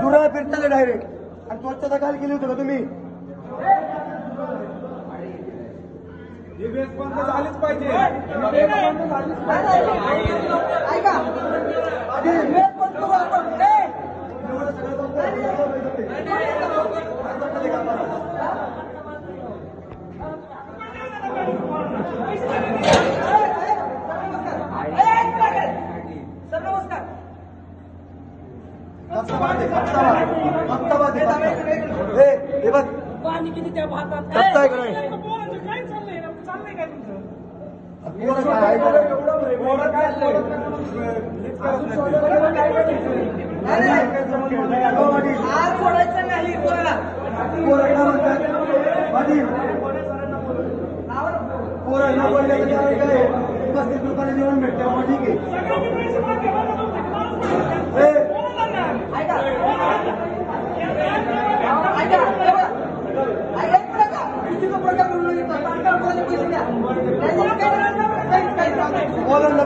दुरा फिरताना डायरेक्ट आणि स्वच्छता काल केली होती का तुम्ही झालीच पाहिजे सर नमस्कार हे हे बघ पाणी किती त्या आहे का नाही? काय चाललंय? चाललंय काय तुमचं? पोरं काय ऐकलं? हो, पाटील. आज सोडायचं नाही कोणाला पोरं काय? न? पस्तीस रुपयाला जेवण भेटते. मग ठीक आहे ए, ऐका ऐका हे बघा. ऐका, एक मिनिट ऐका. चुकीचा प्रकार घडून येतो. तात्काळ कोणाचे पैसे द्या. नाहीतर काही- काही- काही सांगा. बोलायला भिकारी आहे आपण. अहो, पण मी असं शिवाबाई. नाही नाही आपण हे बघा, कोणाचं? एक पंधरा मिनिट. बस. मेस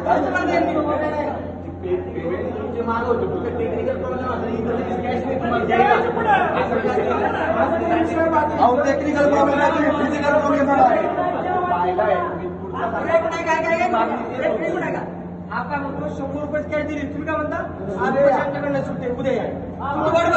पंधरा मिनिट. ए, टेक्निकल प्रॉब्लेम आहे तुम्ही फिजिकल प्रॉब्लेम आहे काय काय काय का म्हणतो शंभर रुपये कॅश दिली तुम्ही काय म्हणता आज पैशांच्याकडनं उद्या या बरोबर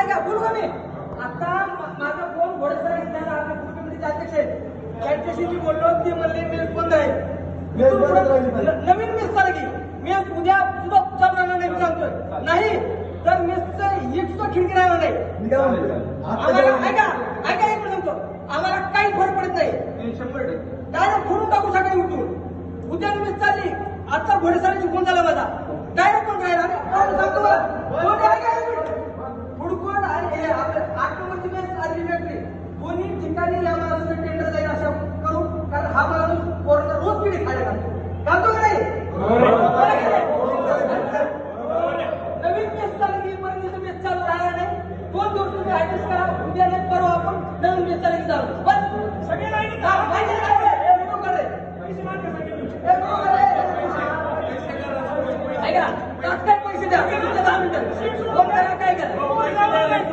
मिनिट ऐका बोलू का मी? आता मा- माझा फोन घोडेसर घेतल्याला आपल्या कुटुंबीचे अध्यक्ष आहेत त्यांच्याशी मी बोललो ते म्हणले मेस बंद आहे. मेस नवीन मेस की? मी उद्या सुद्धा चालणार नाही मी सांगतोय. नाही तर मेसचं एक सुद्धा खिडकी राहणार नाही मी आता आम्हाला ऐका ऐका एक सांगतो. आम्हाला काही फरक पडत नाही. शंभर टक्के. डायरेक्ट फोडून टाकू सकाळी उठून. उद्या मी चालली आजचा घोडेसारी चुकून झाला माझा. डायरेक्ट ठिकाणी या माणसाचं टेंडर जाईल अशा करू. कारण हा माणूस पोरांना रोज पिढी खायला घालतो. घालतो का नाही? नवीन मेस चालू की पर्यंत मेस चालू राहणार नाही. दोन दिवस तुम्ही ऍडजस्ट करा. उद्या नाही परवा आपण नवीन चालू बस. सगळे हा? हे. हे. ऐका तात्काळ पैसे द्या. काय करा शिवाबाई नाही, नाही,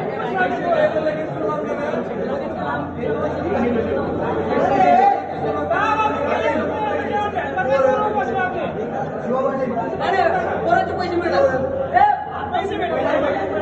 पोरांचे पैसे मिळणार ए, पैसे मिळणार